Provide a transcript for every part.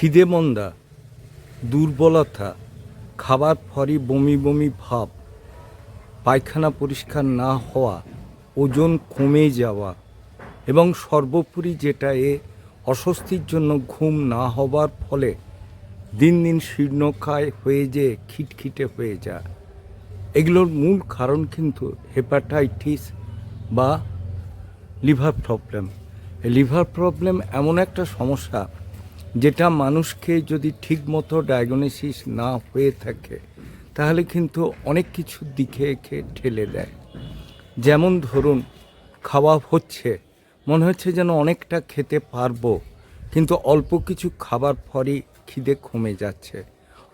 খিদে মন্দা, দুর্বলতা, খাবার পরই বমি বমি ভাব, পায়খানা পরিষ্কার না হওয়া, ওজন কমে যাওয়া এবং সর্বোপরি যেটা এ অস্বস্তির জন্য ঘুম না হবার ফলে দিন দিন শীর্ণকায় হয়ে যে খিটখিটে হয়ে যায়। এগুলোর মূল কারণ কিন্তু হেপাটাইটিস বা লিভার প্রবলেম। লিভার প্রবলেম এমন একটা সমস্যা যেটা মানুষকে যদি ঠিকমতো ডায়াগনোসিস না হয়ে থাকে, তাহলে কিন্তু অনেক কিছুর দিকে একে ঠেলে দেয়। যেমন ধরুন, খাওয়া হচ্ছে, মনে হচ্ছে যেন অনেকটা খেতে পারব, কিন্তু অল্প কিছু খাবার পরই খিদে কমে যাচ্ছে,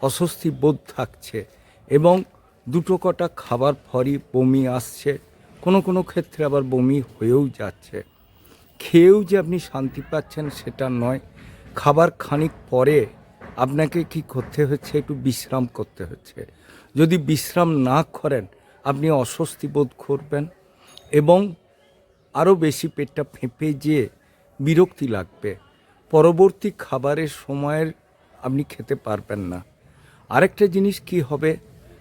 অস্বস্তি বোধ থাকছে এবং দুটো কটা খাবার পরই বমি আসছে, কোনো কোনো ক্ষেত্রে আবার বমি হয়েও যাচ্ছে। খেয়েও যে আপনি শান্তি পাচ্ছেন সেটা নয় খাবার খানিক পরে আপনাকে কি করতে হচ্ছে? একটু বিশ্রাম করতে হচ্ছে। যদি বিশ্রাম না করেন, আপনি অস্বস্তি বোধ করবেন এবং আরও বেশি পেটটা ফেঁপে যেয়ে বিরক্তি লাগবে। পরবর্তী খাবারের সময়ের আপনি খেতে পারবেন না। আরেকটা জিনিস কি হবে?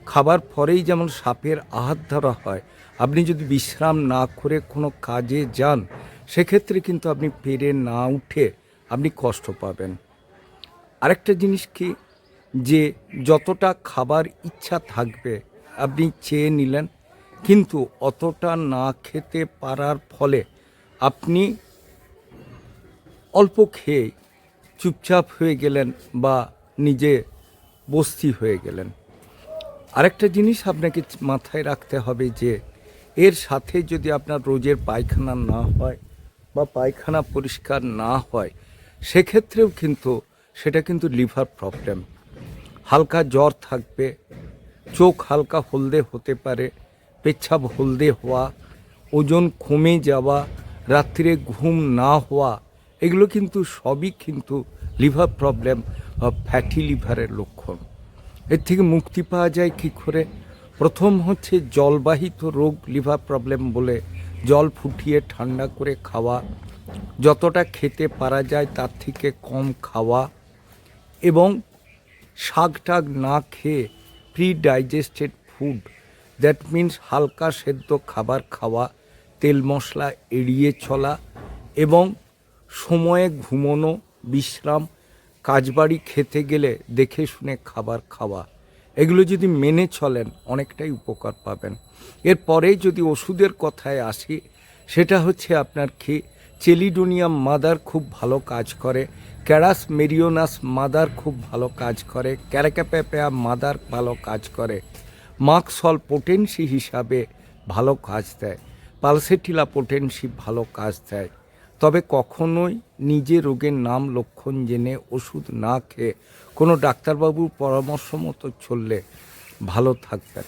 খাবার পরেই যেমন সাপের আহাত ধরা হয়, আপনি যদি বিশ্রাম না করে কোনো কাজে যান, সেক্ষেত্রে কিন্তু আপনি পেরে না উঠে আপনি কষ্ট পাবেন। আরেকটা জিনিস কি? যে যতটা খাবার ইচ্ছা থাকবে, আপনি চেয়ে নিলেন, কিন্তু অতটা না খেতে পারার ফলে আপনি অল্প খেয়ে চুপচাপ হয়ে গেলেন বা নিজে বস্তি হয়ে গেলেন। আরেকটা জিনিস আপনাকে মাথায় রাখতে হবে যে, এর সাথে যদি আপনার রোজের পায়খানা না হয় বা পায়খানা পরিষ্কার না হয় সেক্ষেত্রেও কিন্তু সেটা কিন্তু লিভার প্রবলেম। হালকা জ্বর থাকবে, চোখ হালকা হলদে হতে পারে, পেচ্ছাপ হলদে হওয়া, ওজন কমে যাওয়া রাত্রিরে ঘুম না হওয়া, এগুলো কিন্তু সবই কিন্তু লিভার প্রবলেম ফ্যাটি লিভারের লক্ষণ। এর থেকে মুক্তি পাওয়া যায় কি করে? প্রথম হচ্ছে জলবাহিত রোগ লিভার প্রবলেম বলে, জল ফুটিয়ে ঠান্ডা করে খাওয়া যতটা খেতে পারা যায় তার থেকে কম খাওয়া এবং শাক টাক না খেয়ে pre digested food that means হালকা সেদ্ধ খাবার খাওয়া, তেল মশলা এড়িয়ে চলা এবং সময়ে ঘুমোনো, বিশ্রাম, কাজবাড়ি খেতে গেলে দেখে শুনে খাবার খাওয়া। এগুলো যদি মেনে চলেন, অনেকটাই উপকার পাবেন। এরপরে যদি ওষুধের কথায় আসি, সেটা হচ্ছে আপনার কি চেলিডোনিয়াম মাদার খুব ভালো কাজ করে। ক্যারাস মেরিওনাস মাদার খুব ভালো কাজ করে। ক্যারাকাপ্যাপা মাদার ভালো কাজ করে। মাক্সল পোটেন্সি হিসাবে ভালো কাজ দেয়। পালসেটিলা পোটেন্সি ভালো কাজ দেয়। তবে কখনোই নিজে রোগের নাম লক্ষণ জেনে ওষুধ না খেয়ে কোনো ডাক্তারবাবুর পরামর্শ মতো চললে ভালো থাকবেন।